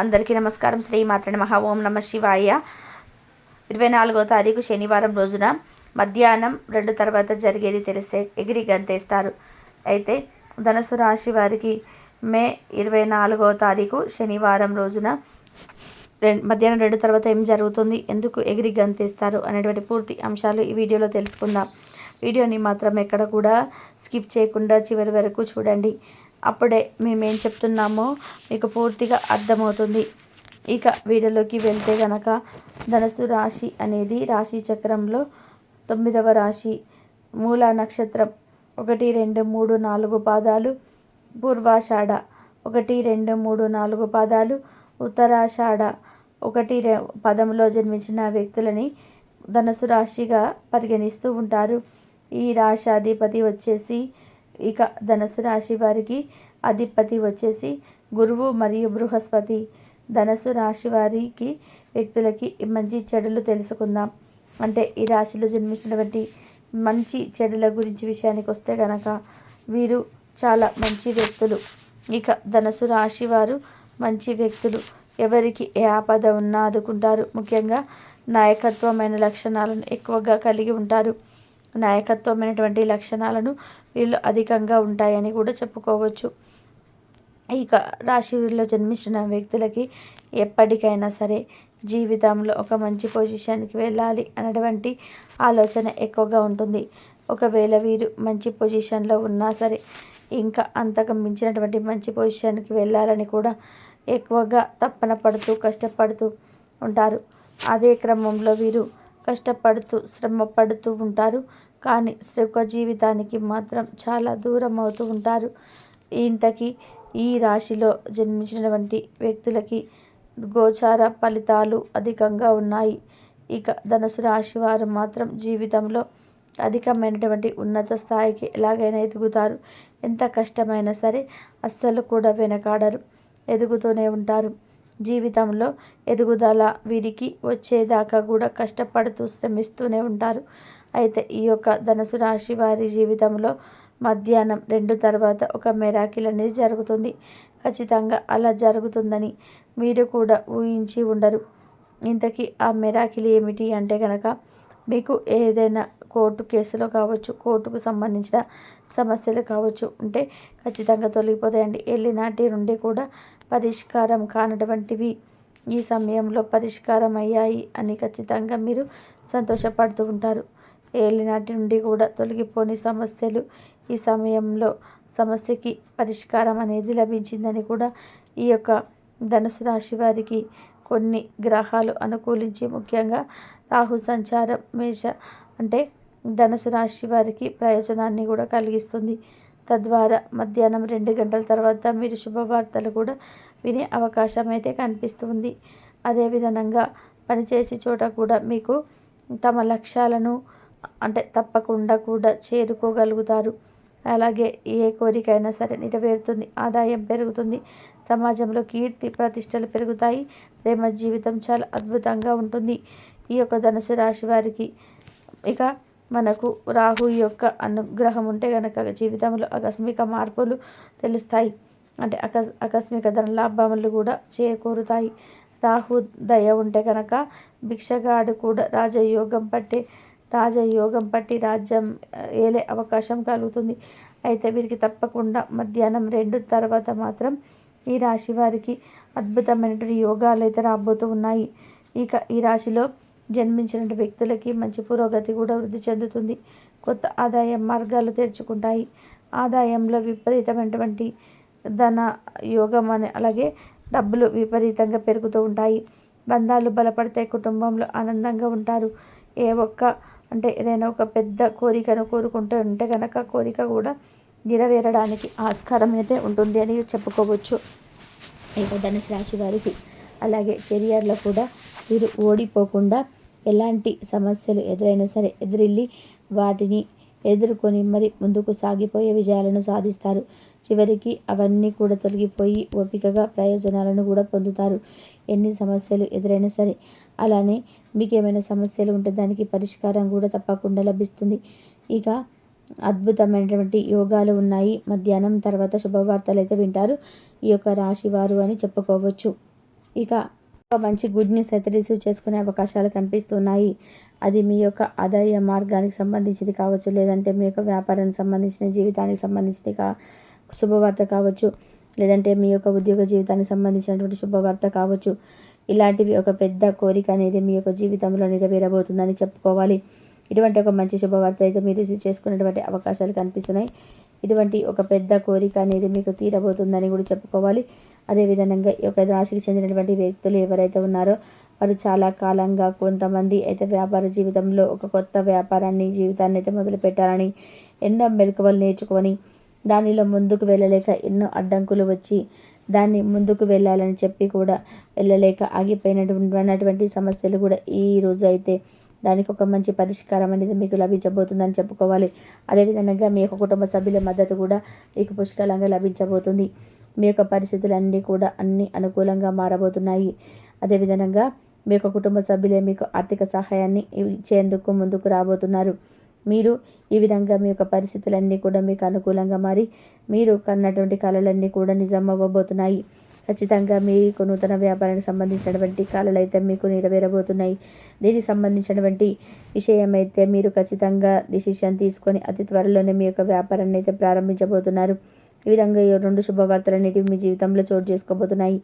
అందరికీ నమస్కారం. శ్రీ మాత్ర నమ. ఓం నమ శివాయ. ఇరవై నాలుగో తారీఖు శనివారం రోజున మధ్యాహ్నం రెండు తర్వాత జరిగేది తెలిస్తే ఎగిరి గంతేస్తారు. అయితే ధనుసు రాశి వారికి మే ఇరవై నాలుగో తారీఖు శనివారం రోజున మధ్యాహ్నం రెండు తర్వాత ఏం జరుగుతుంది? ఎందుకు ఎగిరి గంతేస్తారు? అనేటువంటి పూర్తి అంశాలు ఈ వీడియోలో తెలుసుకుందాం. వీడియోని మాత్రం ఎక్కడ కూడా స్కిప్ చేయకుండా చివరి వరకు చూడండి. అప్పుడే మేమేం చెప్తున్నామో మీకు పూర్తిగా అర్థమవుతుంది. ఇక వీడియోలోకి వెళ్తే గనక ధనుసు రాశి అనేది రాశి చక్రంలో తొమ్మిదవ రాశి. మూల నక్షత్రం ఒకటి రెండు మూడు నాలుగు పాదాలు. పూర్వాషాఢ ఒకటి రెండు మూడు నాలుగు పాదాలు. ఉత్తరాషాఢ ఒకటి రె పదంలో జన్మించిన వ్యక్తులని ధనుసు రాశిగా పరిగణిస్తూ ఉంటారు. ఈ రాశాధిపతి వచ్చేసి ఇక ధనుసు రాశి వారికి అధిపతి వచ్చేసి గురువు మరియు బృహస్పతి. ధనుసు రాశి వారికి వ్యక్తులకి మంచి చెడులు తెలుసుకుందాం. అంటే ఈ రాశిలో జన్మించినటువంటి మంచి చెడుల గురించి విషయానికి వస్తే కనుక వీరు చాలా మంచి వ్యక్తులు. ఇక ధనుసు రాశి వారు మంచి వ్యక్తులు. ఎవరికి ఏ ఆపద ఉన్నా ఆదుకుంటారు. ముఖ్యంగా నాయకత్వమైన లక్షణాలను ఎక్కువగా కలిగి ఉంటారు. నాయకత్వమైనటువంటి లక్షణాలను వీళ్ళు అధికంగా ఉంటాయని కూడా చెప్పుకోవచ్చు. ఇక రాశిలో జన్మించిన వ్యక్తులకి ఎప్పటికైనా సరే జీవితంలో ఒక మంచి పొజిషన్కి వెళ్ళాలి అనేటువంటి ఆలోచన ఎక్కువగా ఉంటుంది. ఒకవేళ వీరు మంచి పొజిషన్లో ఉన్నా సరే ఇంకా అంతకు మించినటువంటి మంచి పొజిషన్కి వెళ్ళాలని కూడా ఎక్కువగా తప్పన పడుతూ కష్టపడుతూ ఉంటారు. అదే క్రమంలో వీరు కష్టపడుతూ శ్రమ పడుతూ ఉంటారు. కానీ సుఖ జీవితానికి మాత్రం చాలా దూరం అవుతూ ఉంటారు. ఇంతకీ ఈ రాశిలో జన్మించినటువంటి వ్యక్తులకి గోచార ఫలితాలు అధికంగా ఉన్నాయి. ఇక ధనుసు రాశి వారు మాత్రం జీవితంలో అధికమైనటువంటి ఉన్నత స్థాయికి ఎలాగైనా ఎదుగుతారు. ఎంత కష్టమైనా సరే అస్సలు కూడా వెనకాడరు. ఎదుగుతూనే ఉంటారు. జీవితంలో ఎదుగుదల వీరికి వచ్చేదాకా కూడా కష్టపడుతూ శ్రమిస్తూనే ఉంటారు. అయితే ఈ యొక్క ధనుసు రాశి వారి జీవితంలో మధ్యాహ్నం రెండు తర్వాత ఒక మెరాకిల్ అనేది జరుగుతుంది. ఖచ్చితంగా అలా జరుగుతుందని మీరు కూడా ఊహించి ఉండరు. ఇంతకీ ఆ మెరాకిల్ ఏమిటి అంటే కనుక మీకు ఏదైనా కోర్టు కేసులో కావచ్చు కోర్టుకు సంబంధించిన సమస్యలు కావచ్చు ఉంటే ఖచ్చితంగా తొలగిపోతాయండి. వెళ్ళినాటి నుండి కూడా పరిష్కారం కానటువంటివి ఈ సమయంలో పరిష్కారం అయ్యాయి అని ఖచ్చితంగా మీరు సంతోషపడుతూ ఉంటారు. ఏలినాటి నుండి కూడా తొలగిపోని సమస్యలు ఈ సమయంలో సమస్యకి పరిష్కారం అనేది లభించిందని కూడా ఈ యొక్క ధనుసు రాశి వారికి కొన్ని గ్రహాలు అనుకూలించి ముఖ్యంగా రాహు సంచారం మేష అంటే ధనుసు రాశి వారికి ప్రయోజనాన్ని కూడా కలిగిస్తుంది. తద్వారా మధ్యాహ్నం రెండు గంటల తర్వాత మీరు శుభవార్తలు కూడా వినే అవకాశం అయితే కనిపిస్తుంది. అదేవిధంగా పనిచేసే చోట కూడా మీకు తమ లక్ష్యాలను అంటే తప్పకుండా కూడా చేరుకోగలుగుతారు. అలాగే ఏ కోరికైనా సరే నెరవేరుతుంది. ఆదాయం పెరుగుతుంది. సమాజంలో కీర్తి ప్రతిష్టలు పెరుగుతాయి. ప్రేమ జీవితం చాలా అద్భుతంగా ఉంటుంది. ఈ యొక్క ధనుసు రాశి వారికి ఇక మనకు రాహు యొక్క అనుగ్రహం ఉంటే కనుక జీవితంలో ఆకస్మిక మార్పులు తెలుస్తాయి. అంటే అకస్ ఆకస్మిక ధన లాభములు కూడా చేకూరుతాయి. రాహు దయ ఉంటే కనుక భిక్షగాడు కూడా రాజయోగం పట్టే రాజయోగం పట్టి రాజ్యం ఏలే అవకాశం కలుగుతుంది. అయితే వీరికి తప్పకుండా మధ్యాహ్నం రెండు తర్వాత మాత్రం ఈ రాశి వారికి అద్భుతమైనటువంటి యోగాలు అయితే రాబోతూ ఉన్నాయి. ఇక ఈ రాశిలో జన్మించిన వ్యక్తులకి మంచి పురోగతి కూడా వృద్ధి చెందుతుంది. కొత్త ఆదాయ మార్గాలు తెరుచుకుంటాయి. ఆదాయంలో విపరీతమైనటువంటి ధన యోగం అని అలాగే డబ్బులు విపరీతంగా పెరుగుతూ ఉంటాయి. బంధాలు బలపడతాయి. కుటుంబంలో ఆనందంగా ఉంటారు. ఏ ఒక్క అంటే ఏదైనా ఒక పెద్ద కోరికను కోరుకుంటూ ఉంటే కనుక కోరిక కూడా నెరవేరడానికి ఆస్కారం అయితే ఉంటుంది అని చెప్పుకోవచ్చు. ఇక ధనుసు రాశి వారికి అలాగే కెరియర్లో కూడా వీరు ఓడిపోకుండా ఎలాంటి సమస్యలు ఎదురైనా సరే ఎదురెళ్ళి వాటిని ఎదుర్కొని మరి ముందుకు సాగిపోయే విజయాలను సాధిస్తారు. చివరికి అవన్నీ కూడా తొలగిపోయి ఓపికగా ప్రయోజనాలను కూడా పొందుతారు. ఎన్ని సమస్యలు ఎదురైనా సరే అలానే మీకు ఏమైనా సమస్యలు ఉంటే దానికి పరిష్కారం కూడా తప్పకుండా లభిస్తుంది. ఇక అద్భుతమైనటువంటి యోగాలు ఉన్నాయి. మధ్యాహ్నం తర్వాత శుభవార్తలు అయితే వింటారు. ఈ యొక్క రాశి వారు అని చెప్పుకోవచ్చు. ఇక ఒక మంచి గుడ్ న్యూస్ అయితే రిసీవ్ చేసుకునే అవకాశాలు కనిపిస్తున్నాయి. అది మీ యొక్క ఆదాయ మార్గానికి సంబంధించింది కావచ్చు లేదంటే మీ యొక్క వ్యాపారానికి సంబంధించిన జీవితానికి సంబంధించింది కా శుభవార్త కావచ్చు లేదంటే మీ యొక్క ఉద్యోగ జీవితానికి సంబంధించినటువంటి శుభవార్త కావచ్చు. ఇలాంటివి ఒక పెద్ద కోరిక అనేది మీ యొక్క జీవితంలో నెరవేరబోతుందని చెప్పుకోవాలి. ఇటువంటి ఒక మంచి శుభవార్త అయితే మీరు రిసీవ్ చేసుకునేటువంటి అవకాశాలు కనిపిస్తున్నాయి. ఇటువంటి ఒక పెద్ద కోరిక అనేది మీకు తీరబోతుందని కూడా చెప్పుకోవాలి. అదేవిధంగా ఈ యొక్క రాశికి చెందినటువంటి వ్యక్తులు ఎవరైతే ఉన్నారో వారు చాలా కాలంగా కొంతమంది అయితే వ్యాపార జీవితంలో ఒక కొత్త వ్యాపారాన్ని జీవితాన్ని అయితే మొదలు పెట్టాలని ఎన్నో మెలకువలు నేర్చుకొని దానిలో ముందుకు వెళ్ళలేక ఎన్నో అడ్డంకులు వచ్చి దాన్ని ముందుకు వెళ్ళాలని చెప్పి కూడా వెళ్ళలేక ఆగిపోయినటువంటి సమస్యలు కూడా ఈ రోజు అయితే దానికి ఒక మంచి పరిష్కారం అనేది మీకు లభించబోతుందని చెప్పుకోవాలి. అదేవిధంగా మీ యొక్క కుటుంబ సభ్యుల మద్దతు కూడా మీకు పుష్కలంగా లభించబోతుంది. మీ యొక్క పరిస్థితులన్నీ కూడా అన్ని అనుకూలంగా మారబోతున్నాయి. అదేవిధంగా మీ యొక్క కుటుంబ సభ్యులే మీకు ఆర్థిక సహాయాన్ని ఇచ్చేందుకు ముందుకు రాబోతున్నారు. మీరు ఈ విధంగా మీ యొక్క పరిస్థితులన్నీ కూడా మీకు అనుకూలంగా మారి మీరు కన్నటువంటి కళలన్నీ కూడా నిజం అవ్వబోతున్నాయి ఖచ్చితంగా మీకు నూతన వ్యాపారానికి సంబంధించినటువంటి కాలలు అయితే మీకు నెరవేరబోతున్నాయి. దీనికి సంబంధించినటువంటి విషయం అయితే మీరు ఖచ్చితంగా డిసిషన్ తీసుకొని అతి త్వరలోనే మీ యొక్క వ్యాపారాన్ని అయితే ప్రారంభించబోతున్నారు. ఈ విధంగా ఈ రెండు శుభవార్తలు అనేటివి మీ జీవితంలో చోటు చేసుకోబోతున్నాయి.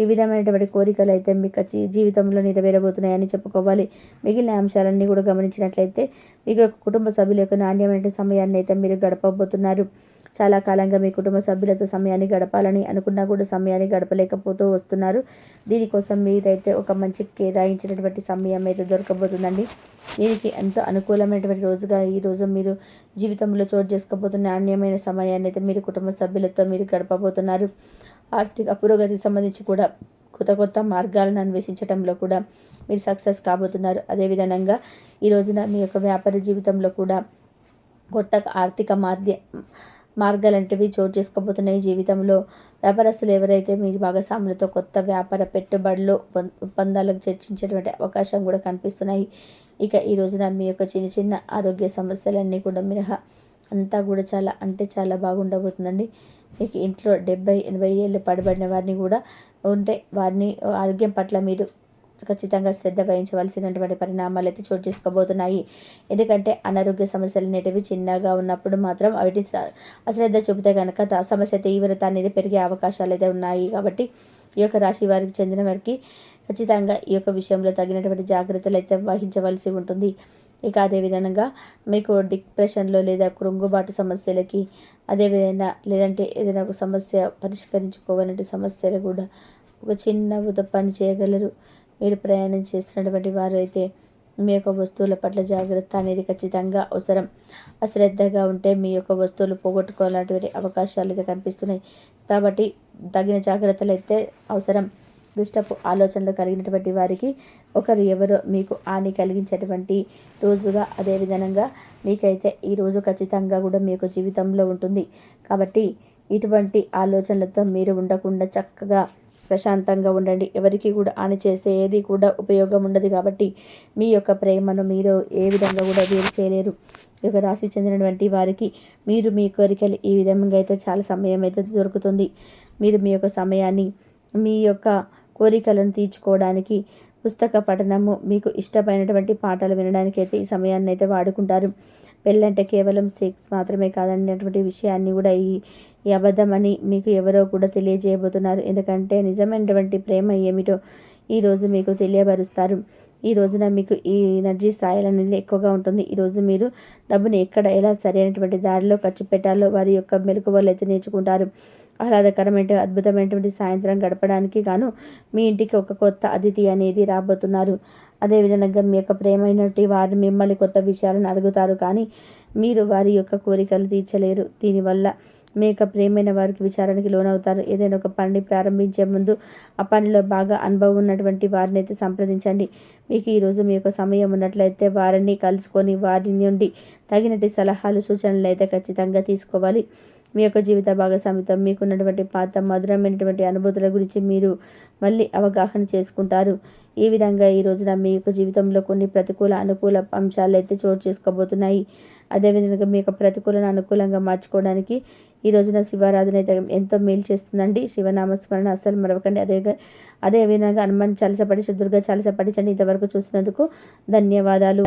ఈ విధమైనటువంటి కోరికలు అయితే మీకు జీవితంలో నెరవేరబోతున్నాయని చెప్పుకోవాలి. మిగిలిన అంశాలన్నీ కూడా గమనించినట్లయితే మీకు కుటుంబ సభ్యుల యొక్క నాణ్యమైన సమయాన్ని అయితే మీరు గడపబోతున్నారు. చాలా కాలంగా మీ కుటుంబ సభ్యులతో సమయాన్ని గడపాలని అనుకున్నా కూడా సమయాన్ని గడపలేకపోతూ వస్తున్నారు. దీనికోసం మీరైతే ఒక మంచి కేటాయించినటువంటి సమయం అయితే దొరకబోతుందండి. దీనికి ఎంతో అనుకూలమైనటువంటి రోజుగా ఈ రోజు మీరు జీవితంలో చోటు చేసుకోబోతున్న నాణ్యమైన సమయాన్ని అయితే మీరు కుటుంబ సభ్యులతో మీరు గడపబోతున్నారు. ఆర్థిక పురోగతికి సంబంధించి కూడా కొత్త కొత్త మార్గాలను అన్వేషించడంలో కూడా మీరు సక్సెస్ కాబోతున్నారు. అదేవిధంగా ఈ రోజున మీ యొక్క వ్యాపార జీవితంలో కూడా కొత్త ఆర్థిక మాధ్య మార్గాలంటివి చోటు చేసుకోబోతున్నాయి జీవితంలో. వ్యాపారస్తులు ఎవరైతే మీ భాగస్వాములతో కొత్త వ్యాపార పెట్టుబడులు ఒప్పందాలకు చర్చించేటువంటి అవకాశం కూడా కనిపిస్తున్నాయి. ఇక ఈ రోజున మీ యొక్క చిన్న చిన్న ఆరోగ్య సమస్యలన్నీ కూడా మినహా అంతా కూడా చాలా అంటే చాలా బాగుండబోతుందండి. మీకు ఇంట్లో డెబ్బై ఎనభై ఏళ్ళు పడబడిన వారిని కూడా ఉంటే వారిని ఆరోగ్యం పట్ల మీరు ఖచ్చితంగా శ్రద్ధ వహించవలసినటువంటి పరిణామాలు అయితే చోటు చేసుకోబోతున్నాయి. ఎందుకంటే అనారోగ్య సమస్యలు అనేటివి చిన్నగా ఉన్నప్పుడు మాత్రం వాటి అశ్రద్ధ చూపితే కనుక సమస్య తీవ్రత అనేది పెరిగే అవకాశాలు అయితే ఉన్నాయి. కాబట్టి ఈ యొక్క రాశి వారికి చెందిన వారికి ఖచ్చితంగా ఈ యొక్క విషయంలో తగినటువంటి జాగ్రత్తలు అయితే వహించవలసి ఉంటుంది. ఇక అదేవిధంగా మీకు డిప్రెషన్లో లేదా కృంగుబాటు సమస్యలకి అదేవిధంగా లేదంటే ఏదైనా ఒక సమస్య పరిష్కరించుకోవాలంటే సమస్యలు కూడా ఒక చిన్న పని చేయగలరు. మీరు ప్రయాణం చేస్తున్నటువంటి వారు అయితే మీ యొక్క వస్తువుల పట్ల జాగ్రత్త అనేది ఖచ్చితంగా అవసరం. అశ్రద్ధగా ఉంటే మీ యొక్క వస్తువులు పోగొట్టుకోవాలన్నటువంటి అవకాశాలు అయితే కనిపిస్తున్నాయి. కాబట్టి తగిన జాగ్రత్తలు అయితే అవసరం. దుష్టపు ఆలోచనలు కలిగినటువంటి వారికి ఒకరు ఎవరో మీకు హాని కలిగించేటువంటి రోజుగా అదేవిధంగా మీకైతే ఈ రోజు ఖచ్చితంగా కూడా మీ యొక్క జీవితంలో ఉంటుంది. కాబట్టి ఇటువంటి ఆలోచనలతో మీరు ఉండకుండా చక్కగా ప్రశాంతంగా ఉండండి. ఎవరికి కూడా హాని చేసే ఏది కూడా ఉపయోగం ఉండదు కాబట్టి మీ యొక్క ప్రేమను మీరు ఏ విధంగా కూడా వేరు చేయలేరు. యొక్క రాశి చెందినటువంటి వారికి మీరు మీ కోరికలు ఈ విధంగా అయితే చాలా సమయం అయితే దొరుకుతుంది. మీరు మీ యొక్క సమయాన్ని మీ యొక్క కోరికలను తీర్చుకోవడానికి పుస్తక పఠనము మీకు ఇష్టమైనటువంటి పాటలు వినడానికి అయితే ఈ సమయాన్ని అయితే వాడుకుంటారు. పెళ్ళంటే కేవలం సెక్స్ మాత్రమే కాదనేటువంటి విషయాన్ని కూడా ఈ ఈ అబద్ధమని మీకు ఎవరో కూడా తెలియజేయబోతున్నారు. ఎందుకంటే నిజమైనటువంటి ప్రేమ ఏమిటో ఈరోజు మీకు తెలియబరుస్తారు. ఈ రోజున మీకు ఈ ఎనర్జీ స్థాయిలు అనేది ఎక్కువగా ఉంటుంది. ఈరోజు మీరు డబ్బుని ఎక్కడ ఎలా సరైనటువంటి దారిలో ఖర్చు పెట్టాలో వారి యొక్క మెలకువలు అయితే నేర్చుకుంటారు. ఆహ్లాదకరమైన అద్భుతమైనటువంటి సాయంత్రం గడపడానికి గాను మీ ఇంటికి ఒక కొత్త అతిథి అనేది రాబోతున్నారు. అదేవిధంగా మీ యొక్క ప్రేమైనటువంటి వారు మిమ్మల్ని కొత్త విషయాలను అడుగుతారు కానీ మీరు వారి యొక్క కోరికలు తీర్చలేరు. దీనివల్ల మీ యొక్క ప్రేమైన వారికి విచారణకి లోనవుతారు. ఏదైనా ఒక పనిని ప్రారంభించే ముందు ఆ పనిలో బాగా అనుభవం ఉన్నటువంటి వారిని అయితే సంప్రదించండి. మీకు ఈరోజు మీ యొక్క సమయం ఉన్నట్లయితే వారిని కలుసుకొని వారి నుండి తగినట్టు సలహాలు సూచనలు అయితే ఖచ్చితంగా తీసుకోవాలి. మీ యొక్క జీవిత భాగస్వామితో మీకున్నటువంటి పాత మధురమైనటువంటి అనుభూతుల గురించి మీరు మళ్ళీ అవగాహన చేసుకుంటారు. ఈ విధంగా ఈ రోజున మీ యొక్క జీవితంలో కొన్ని ప్రతికూల అనుకూల అంశాలు అయితే చోటు చేసుకోబోతున్నాయి. అదేవిధంగా మీ యొక్క ప్రతికూలను అనుకూలంగా మార్చుకోవడానికి ఈ రోజున శివారాధన అయితే ఎంతో మేలు చేస్తుందండి. శివనామస్మరణ అస్సలు మరవకండి. అదే అదే విధంగా హనుమాన్ చాలసపడి దుర్గా చాలసపడించండి ఇంతవరకు చూసినందుకు ధన్యవాదాలు.